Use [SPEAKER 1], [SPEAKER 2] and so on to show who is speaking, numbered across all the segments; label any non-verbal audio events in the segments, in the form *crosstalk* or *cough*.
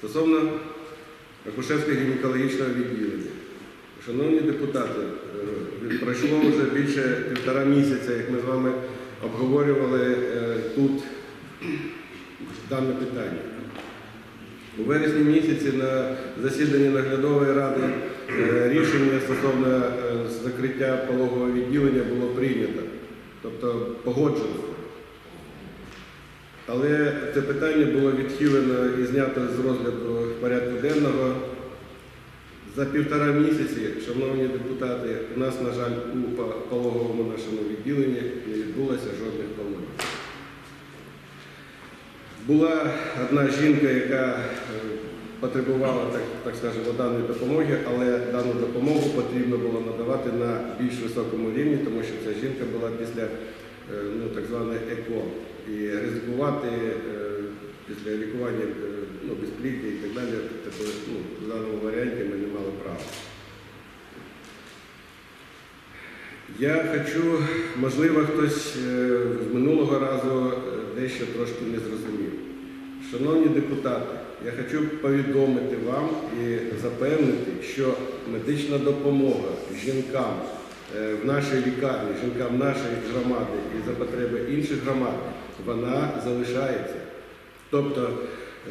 [SPEAKER 1] Стосовно акушерсько-гінекологічного відділення. Шановні депутати, е, пройшло вже більше півтора місяця, як ми з вами обговорювали е, тут дане питання. У вересні місяці на засіданні наглядової ради е, рішення стосовно закриття пологового відділення було прийнято, тобто погоджено. Але це питання було відхилено і знято з розгляду порядку денного. За півтора місяці, шановні депутати, у нас, на жаль, у пологовому нашому відділенні не відбулося жодних пологів. Була одна жінка, яка е, потребувала, так, так скажемо, даної допомоги, але дану допомогу потрібно було надавати на більш високому рівні, тому що ця жінка була після е, ну, так зване ЕКО. І ризикувати е, після лікування е, ну, безпліддя і так далі, тобто, ну, в даному варіанті ми не мали права. Я хочу, можливо, хтось е, з минулого разу дещо трошки не зрозумів. Шановні депутати, я хочу повідомити вам і запевнити, що медична допомога жінкам в нашій лікарні, жінкам нашої громади і за потреби інших громад, вона залишається. Тобто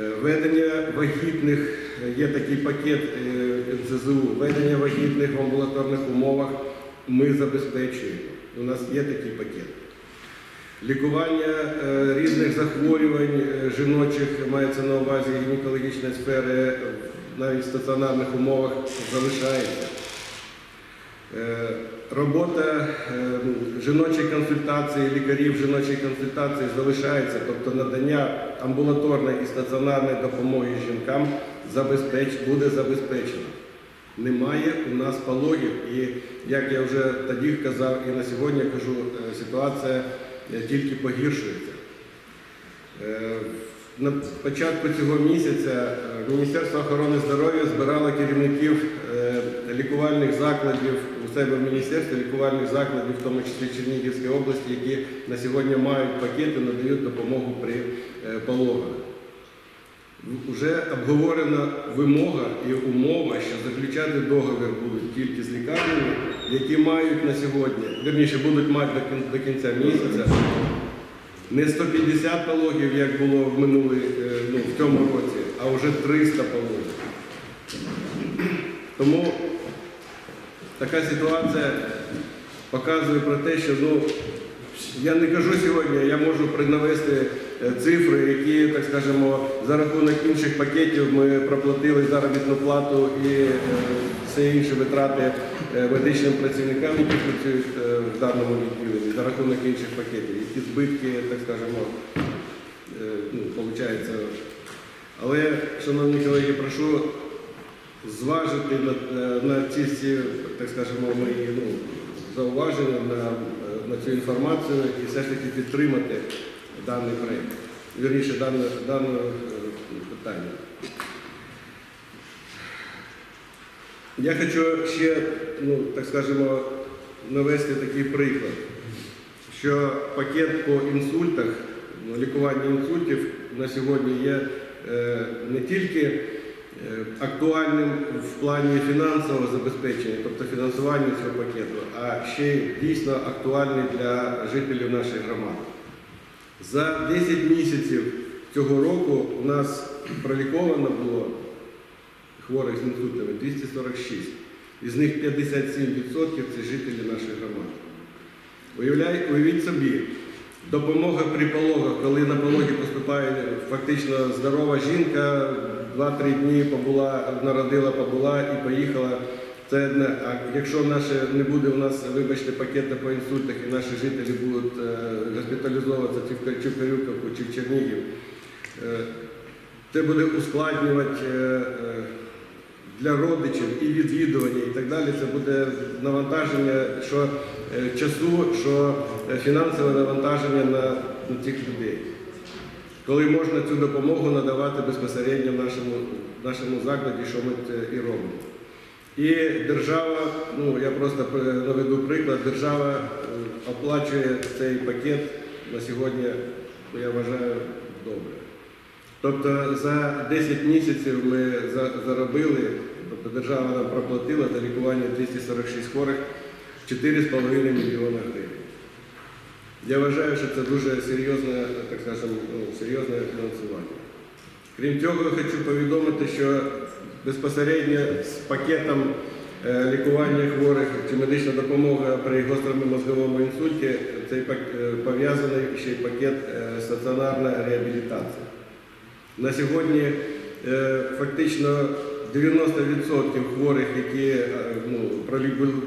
[SPEAKER 1] е, ведення вагітних, е, є такий пакет е, НСЗУ, ведення вагітних в амбулаторних умовах ми забезпечуємо. У нас є такий пакет. Лікування різних захворювань жіночих мається на увазі гінекологічної сфери, навіть в стаціонарних умовах залишається. Е, Робота е, жіночої консультації, лікарів жіночої консультації залишається, тобто надання амбулаторної і стаціонарної допомоги жінкам буде забезпечено. Немає у нас пологів, і як я вже тоді казав, і на сьогодні кажу, е, ситуація тільки погіршується. На початку цього місяця Міністерство охорони здоров'я збирало керівників лікувальних закладів у себе в міністерстві, лікувальних закладів, в тому числі Чернігівської області, які на сьогодні мають пакети, надають допомогу при е, пологах. Вже обговорена вимога і умова, що заключати договір будуть тільки з лікарнями, які мають на сьогодні, верніше будуть мати до кінця місяця не 150 пологів, як було в минулий, е, ну, в цьому році, а вже 300 пологів. Тому така ситуація показує про те, що ну, я не кажу сьогодні, я можу принавести е, цифри, які, так скажемо, за рахунок інших пакетів ми проплатили заробітну плату і е, все інші витрати е, медичним працівникам, які працюють в даному відділенні, за рахунок інших пакетів, які збитки, так скажемо, ну, получається. Але, шановні колеги, прошу зважити на, е, на ці всі, так скажемо, мої ну, зауваження на, на цю інформацію і все ж таки підтримати даний проєкт, вірніше дане, дане е, питання. Я хочу ще, ну, так скажемо, навести такий приклад, що пакет по інсультах, ну, лікування інсультів на сьогодні є е, не тільки актуальним в плані фінансового забезпечення, тобто фінансування цього пакету, а ще дійсно актуальний для жителів нашої громади. За 10 місяців цього року у нас проліковано було хворих з інсультами 246. Із них 57% це жителі нашої громади. Уявляй, уявіть собі, допомога при пологах, коли на пологі поступає фактично здорова жінка, 2-3 дні побула, народила, побула і поїхала. Це. А якщо наше не буде у нас, вибачте, пакету по інсультах, і наші жителі будуть е, госпіталізовуватися чи в Кар- чи в Чернігів, е, це буде ускладнювати е, для родичів і відвідування, і так далі. Це буде навантаження що часу, що фінансове навантаження на, на цих людей. Коли можна цю допомогу надавати безпосередньо в нашому, нашому закладі, що ми це і робимо. І держава, ну я просто е, наведу приклад, держава е, оплачує цей пакет на сьогодні, я вважаю, добре. Тобто за 10 місяців ми заробили, тобто держава нам проплатила за лікування 246 хворих 4,5 мільйона гривень. Я вважаю, що це дуже серйозне, так скажемо, ну, серйозне фінансування. Крім цього, я хочу повідомити, що безпосередньо з пакетом е, лікування хворих чи медична допомога при гострому мозговому інсульті цей е, пов'язаний ще й пакет е, стаціонарна реабілітація. На сьогодні фактично 90% хворих, які ну,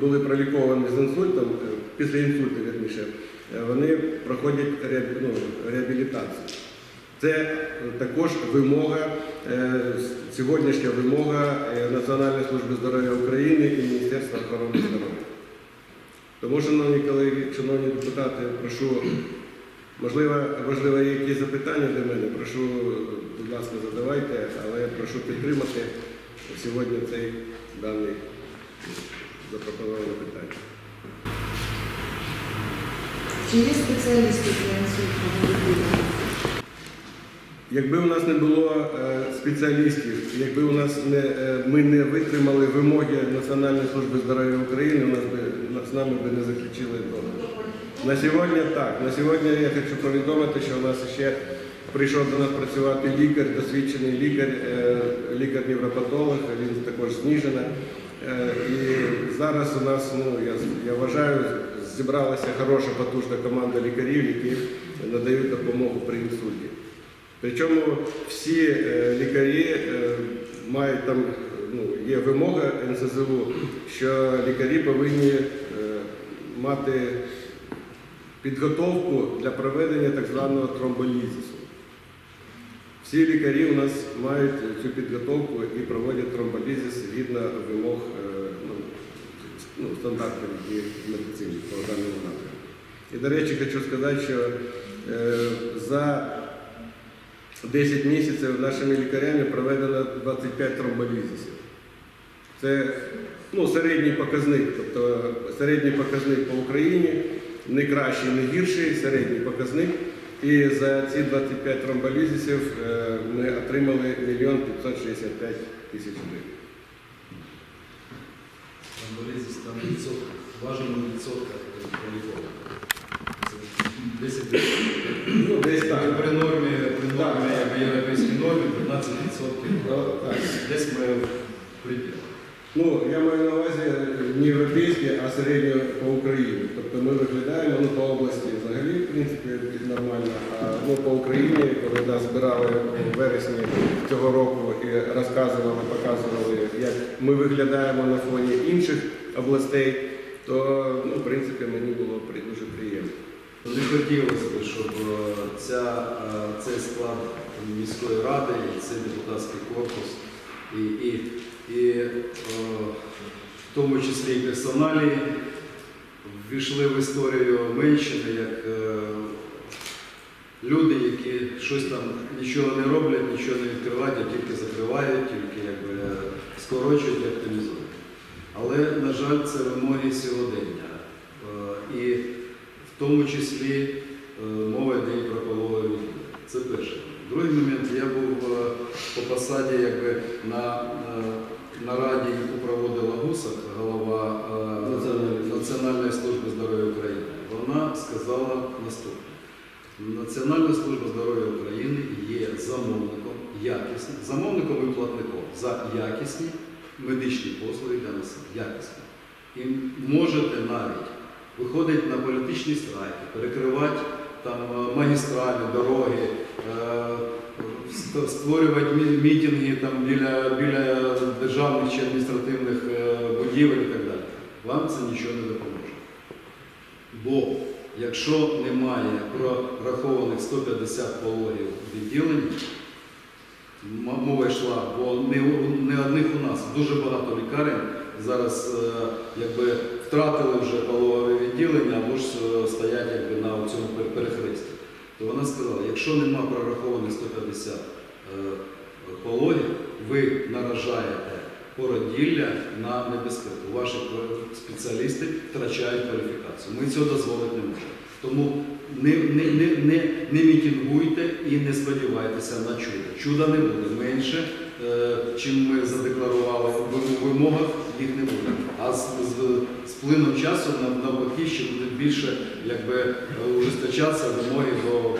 [SPEAKER 1] були- проліковані з інсультом, після інсульту, вірніше, е, вони проходять ну, реабілітацію. Це е, також вимога, е, сьогоднішня вимога е, Національної служби здоров'я України і Міністерства охорони здоров'я. Тому, шановні колеги, шановні депутати, прошу, можливо, можливо, є якісь запитання до мене, прошу, будь ласка, задавайте, але прошу підтримати сьогодні цей даний запропонований питання.
[SPEAKER 2] Чи є спеціалісти інсультного
[SPEAKER 1] Якби у нас не було е, спеціалістів, якби у нас не, е, ми не витримали вимоги Національної служби здоров'я України, у нас би, з нами би не заключили договір. На сьогодні так. На сьогодні я хочу повідомити, що у нас ще прийшов до нас працювати лікар, досвідчений лікар, е, лікар-невропатолог, він також зніжена. І зараз у нас, ну я, я вважаю, зібралася хороша потужна команда лікарів, які надають допомогу при інсульті. Причому всі е, лікарі е, мають там, ну, є вимога НСЗУ, що лікарі повинні е, мати підготовку для проведення так званого тромболізису. Всі лікарі у нас мають цю підготовку і проводять тромболізис згідно вимог ну, стандартів і медицини по даному напрямку. І, до речі, хочу сказати, що е, за 10 місяців нашими лікарями проведено 25 тромболізисів. Це ну, середній показник, тобто середній показник по Україні, не кращий, не гірший, середній показник. І за ці 25 тромболізисів е, ми отримали 1 мільйон 565 тисяч гривень.
[SPEAKER 3] Болезнь там відсотка, бажано відсотка поліфону. 10
[SPEAKER 1] Ну, десь так.
[SPEAKER 3] При нормі, при нормі, як європейській нормі, 15 відсотків.
[SPEAKER 1] Ну, так.
[SPEAKER 3] Десь ми в припів.
[SPEAKER 1] Ну, я маю на увазі не європейські, а середньо по Україні. Тобто ми виглядаємо ну, по області взагалі, в принципі, нормально. А ну, по Україні, коли нас збирали у вересні цього року і розказували, показували, як ми виглядаємо на фоні інших областей, то ну, в принципі мені було дуже приємно.
[SPEAKER 3] Не хотілося б, щоб е, ця, е, цей склад міської ради і цей депутатський корпус, і, і, і е, в тому числі і персоналі ввійшли в історію Менщини як люди, які щось там нічого не роблять, нічого не відкривають, а тільки закривають, тільки якби скорочують і оптимізують. Але, на жаль, це вимоги сьогодення. Е, І в тому числі е, мова йде про пологові відділи. Це перше. Другий момент, я був е, по посаді якби, на е, нараді, яку проводила Гусак, голова е.
[SPEAKER 1] Національної
[SPEAKER 3] служби здоров'я України. Вона сказала наступне. Національна служба здоров'я України є замовником якісним, замовником і платником за якісні медичні послуги для населення. Якісні. І можете навіть виходити на політичні страйки, перекривати там е, магістралі, дороги, е, створювати мі- мітинги там, біля, біля державних чи адміністративних е, будівель і так далі. Вам це нічого не допоможе. Бо якщо немає прорахованих 150 пологів відділень, мова йшла, бо не, одних у нас, дуже багато лікарень зараз е, якби втратили вже пологове відділення або ж е, стоять якби, на цьому перехресті. То вона сказала, якщо нема прорахованих 150 е, пологів, ви наражаєте породілля на небезпеку. Ваші спеціалісти втрачають кваліфікацію. Ми цього дозволити не можемо. Тому не, не, не, не, не мітингуйте і не сподівайтеся на чудо. Чуда не буде менше, е, чим ми задекларували в вимогах, їх не буде. А з, з, з плином часу нав- навпаки ще буде більше якби, е, ужесточатися вимоги до.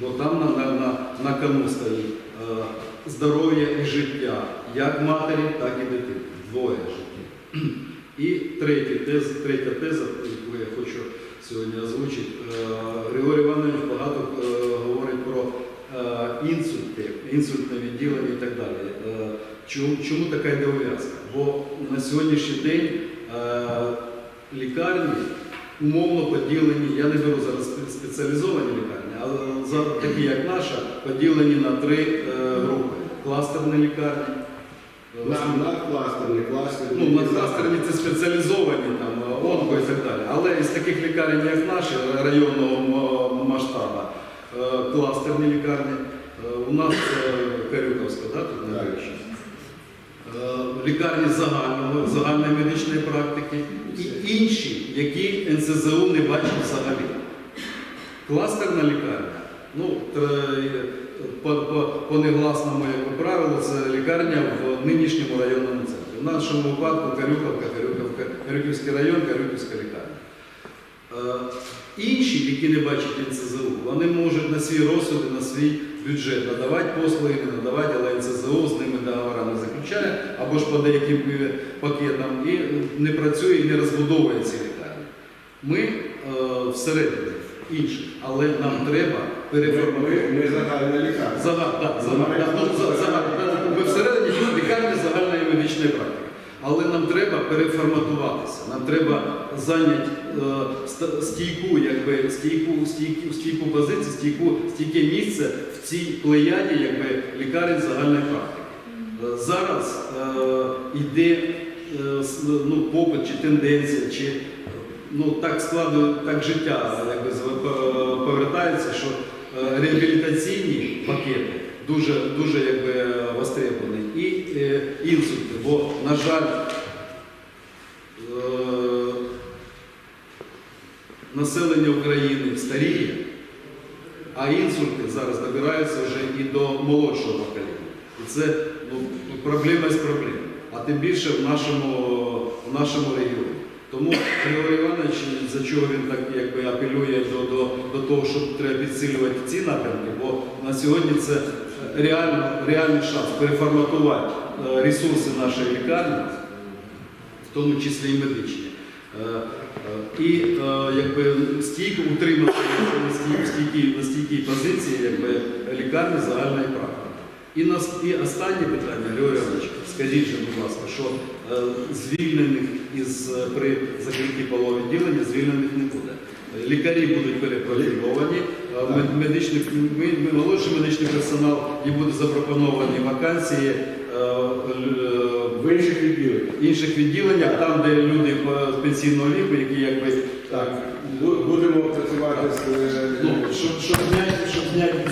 [SPEAKER 3] Бо там на, на, на, кону стоїть е, здоров'я і життя як матері, так і дитини. Двоє життів. І третя теза, третя теза, яку я хочу сьогодні озвучити. Е, Григорій Іванович багато е, говорить про інсульти, інсультне відділення і так далі. Чому, чому така йде? Бо на сьогоднішній день лікарні умовно поділені, я не беру зараз спеціалізовані лікарні, такі як наша, поділені на три е, групи. Кластерні лікарні. е,
[SPEAKER 1] На, на кластер, не кластер.
[SPEAKER 3] Ну, надкластерні це спеціалізовані там онко і так далі. Але із таких лікарень, як наші, районного масштабу, е, кластерні лікарні, е, у нас е, Карюковська, да, тут. Е, лікарні загального, загальної медичної практики і інші, які НСЗУ не бачить взагалі. Кластерна лікарня, ну, по, по, по негласному як правилу, це лікарня в нинішньому районному центрі. В нашому випадку Карюковка, Карюковка, Карюківський район, Карюківська лікарня. Е, інші, які не бачать НСЗУ, вони можуть на свій розсуд і на свій бюджет надавати послуги, не надавати, але НСЗУ з ними договора не заключає, або ж по деяким е, пакетам і не працює і не розбудовує ці лікарні. Ми е, всередині інших, але нам треба переформувати.
[SPEAKER 1] ми загальна лікарня.
[SPEAKER 3] Ми всередині лікарні загальної медичної практики. Але нам треба переформатуватися. Нам треба зайняти е, стійку, якби стійку, стійку, стійку позицію, стійку, стійке місце в цій плеяді, якби лікарень загальної практики. Е, Зараз е, йде е, ну, попит чи тенденція, чи ну, так складу, так життя якби, повертається, що е, реабілітаційні пакети дуже, дуже якби, востребовані. І е, інсульти, бо, на жаль, е, населення України старіє, а інсульти зараз добираються вже і до молодшого покоління. І це ну, проблема з проблем. А тим більше в нашому, в нашому регіоні. Тому Григорій Іванович, за чого він так якби апелює до, до, до того, що треба підсилювати ці напрямки, бо на сьогодні це реально, реальний шанс переформатувати е, ресурси нашої лікарні, в тому числі і медичні. Е, е, І якби стійко утримати на стійкій позиції якби, лікарні загальної практики. І, нас, і останнє питання, Григорій Іванович, скажіть же, будь ласка, що е, звільнених із е, при закритті полового відділення звільнених не буде. Е, Лікарі будуть перепрофільовані, е, мед- медичний, ми, ми- молодший медичний персонал і будуть запропоновані вакансії е, л-
[SPEAKER 1] В інших відділеннях.
[SPEAKER 3] в інших відділеннях, там, де люди по- пенсійного віку, які якби
[SPEAKER 1] Так, бу- будемо працювати з е,
[SPEAKER 3] ну, щоб, щоб зняти, щоб зняти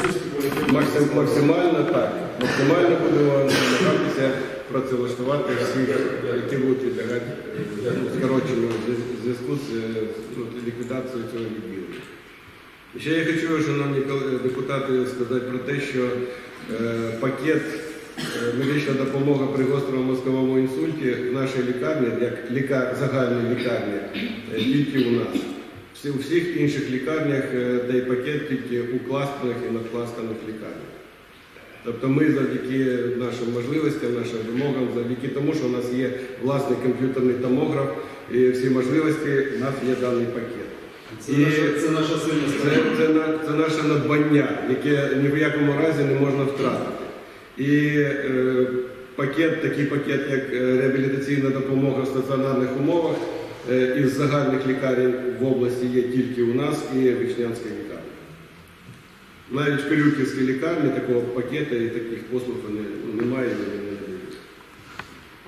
[SPEAKER 1] максимально так. Максимально будемо намагатися працевлаштувати всіх, які будуть відлягати е, зв'язку з е, ну, ліквідацією цього відділення. Ще я хочу, шановні депутати, сказати про те, що е, пакет е, медична допомога при гострому мозковому інсульті в нашій лікарні, як лікар, загальній лікарні, тільки у нас. У всіх інших лікарнях е, цей пакет тільки у кластерних і надкластерних лікарнях. Тобто ми завдяки нашим можливостям, нашим вимогам, завдяки тому, що у нас є власний комп'ютерний томограф і всі можливості, у нас є даний пакет.
[SPEAKER 3] Це, наша, це наша сильна
[SPEAKER 1] Це,
[SPEAKER 3] сторона.
[SPEAKER 1] це, це наше надбання, яке ні в якому разі не можна втратити. І е, пакет, такий пакет, як е, реабілітаційна допомога в стаціонарних умовах із загальних лікарень в області є тільки у нас і в Вічнянській лікарні. Навіть в Кирюківській лікарні такого пакету і таких послуг немає.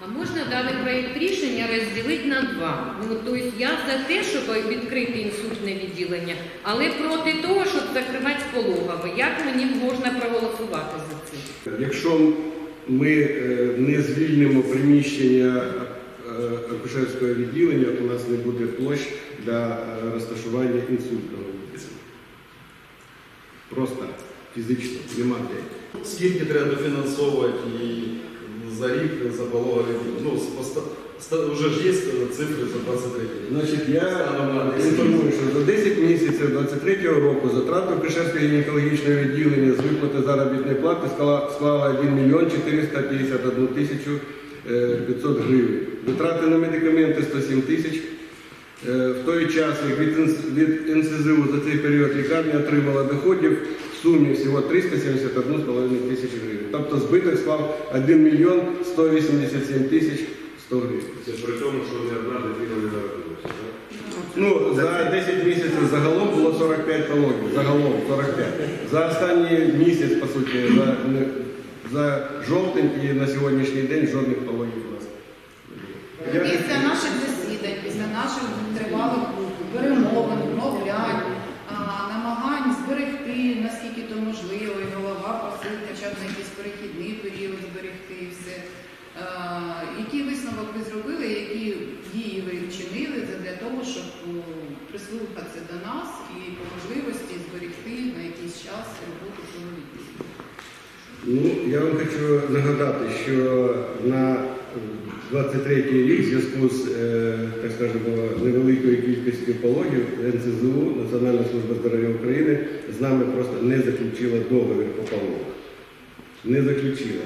[SPEAKER 4] А можна даний проєкт рішення розділити на два? Ну, тобто я за те, щоб відкрити інсультне відділення, але проти того, щоб закривати пологове. Як мені можна проголосувати за це?
[SPEAKER 1] Якщо ми е, не звільнимо приміщення е, акушерського відділення, у нас не буде площ для е, розташування інсультного відділення. просто фізично, нема де.
[SPEAKER 3] Скільки треба дофінансовувати і за рік за пологовий? Ну, вже ж є цифри за 23 рік.
[SPEAKER 1] Значить, я інформую, що за 10 місяців 23-го року затрати Пішерського гінекологічного відділення з виплати заробітної плати склала, склала 1 мільйон 451 тисячу е, 500 гривень. Витрати на медикаменти 107 тисяч. Е, В той час, як від, НСЗУ за цей період лікарня отримала доходів в сумі всього 371,5 тисяч гривень. Тобто збиток склав 1 мільйон 187 тисяч 100 гривень.
[SPEAKER 5] Це при тому, що не одна дитина не народилася.
[SPEAKER 1] Ну, за 10 місяців загалом було 45 пологів. Загалом 45. За останній місяць, по суті, за, за жовтень і на сьогоднішній день жодних пологів у нас. Я-
[SPEAKER 2] Після наших засідань, після наших тривалих перемовин, мовлянь, намагань зберегти, наскільки то можливо, і голова просив хоча б на якийсь перехідний період зберегти і все. А, Який висновок ви зробили, які дії ви вчинили для того, щоб прислухатися до нас і по можливості зберегти на якийсь час роботу відділу?
[SPEAKER 1] Ну, я вам хочу нагадати, що на 23-й рік в зв'язку з, е, так скажемо, невеликою кількістю пологів НСЗУ, Національна служба здоров'я України, з нами просто не заключила договір по пологах. Не заключила.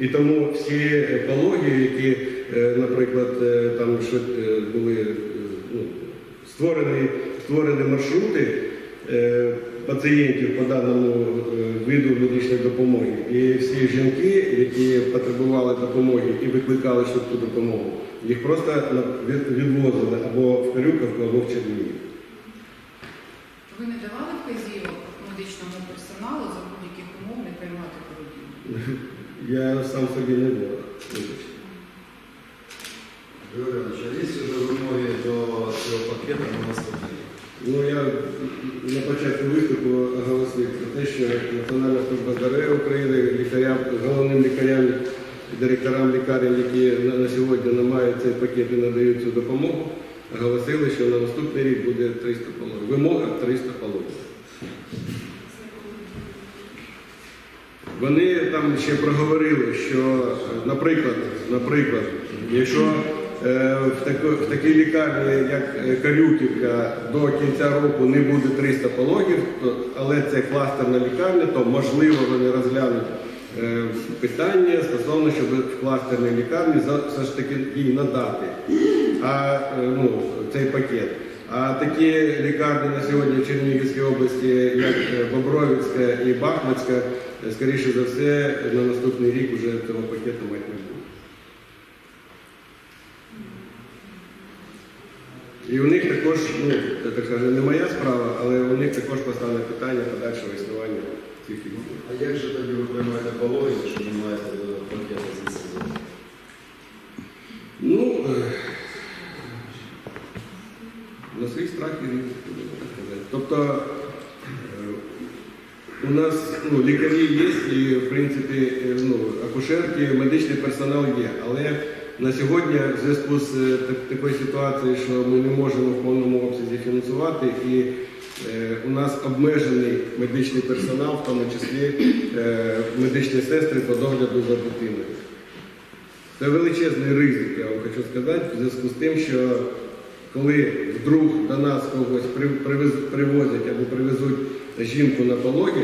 [SPEAKER 1] І тому всі пологи, які, е, наприклад, е, там були ну, створені, створені маршрути пацієнтів по даному е, виду медичної допомоги. І всі жінки, які потребували допомоги і викликали швидку допомогу, їх просто відвозили або в Карюковку, або в Чернігів.
[SPEAKER 2] Ви не давали вказівок медичному персоналу за будь-яких умов не приймати породілля?
[SPEAKER 1] Я сам собі не ворог. вибачте.
[SPEAKER 3] Григорій Іванович, а є вже вимоги до цього пакету на наступний рік?
[SPEAKER 1] Ну, я на початку виступу оголосив про те, що Національна служба здоров'я України лікарям, головним лікарям, директорам лікарень, які на, на сьогодні не цей надають цю допомогу, оголосили, що на наступний рік буде 300 пологів. Вимога 300 пологів. Вони там ще проговорили, що, е, наприклад, наприклад, якщо е, в, тако, в такій лікарні, як е, Карюківка, до кінця року не буде 300 пологів, але це кластерна лікарня, то можливо вони розглянуть питання стосовно, щоб в кластерній лікарні все ж таки їй надати а, е, ну, цей пакет. А такі лікарні на сьогодні в Чернігівській області, як е, Бобровицька і Бахмацька, е, скоріше за все, на наступний рік вже цього пакету мати не буде. І у них також, ну, я так кажу, не моя справа, але у них також постане питання подальшого існування відділів.
[SPEAKER 3] А як же тоді ви приймаєте пологи, якщо не маєте пакету з НСЗУ?
[SPEAKER 1] Ну, е, на свій страх будемо так казати. Тобто е, у нас ну, лікарі є і, в принципі, е, ну, акушерки, медичний персонал є. Але на сьогодні, в зв'язку з так- такою ситуацією, що ми не можемо в повному обсязі фінансувати, і у нас обмежений медичний персонал, в тому числі е, медичні сестри по догляду за дитиною. Це величезний ризик, я вам хочу сказати, в зв'язку з тим, що коли вдруг до нас когось привозять або привезуть жінку на пологи,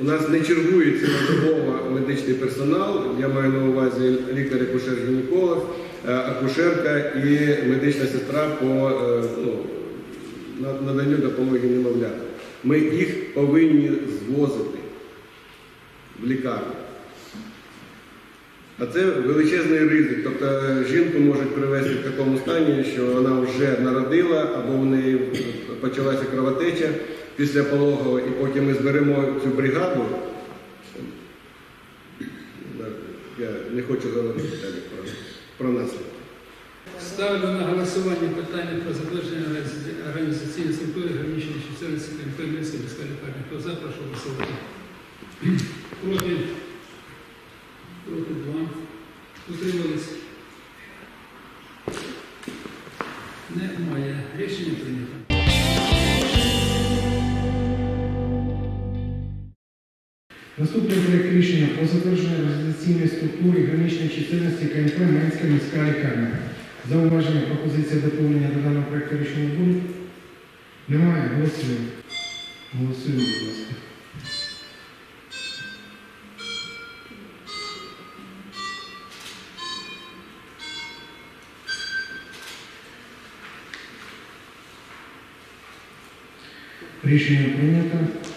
[SPEAKER 1] у нас не чергує цілодобово медичний персонал, я маю на увазі лікар-акушер-гінеколог, е, акушерка і медична сестра по е, ну, наданню допомоги немовлятам. Ми їх повинні звозити в лікарню. А це величезний ризик. Тобто е, жінку можуть привести в такому стані, що вона вже народила, або в неї почалася кровотеча після пологового, і поки ми зберемо цю бригаду, я не хочу говорити про, про наслідки.
[SPEAKER 6] Ставлю на голосування питання про затвердження організаційної структури граничної чисельності Кремлівської міської лікарні. Хто за, прошу голосувати. *clears throat* Проти? Проти два. Утримались? Немає. Рішення прийнято.
[SPEAKER 7] Наступний проект рішення про затвердження організаційної структури граничної чисельності КНП Менська міська лікарня. Зауваження, пропозиція доповнення до даного проекту рішення буде? Немає? Голосуємо. Голосуємо, будь ласка. Рішення прийнято.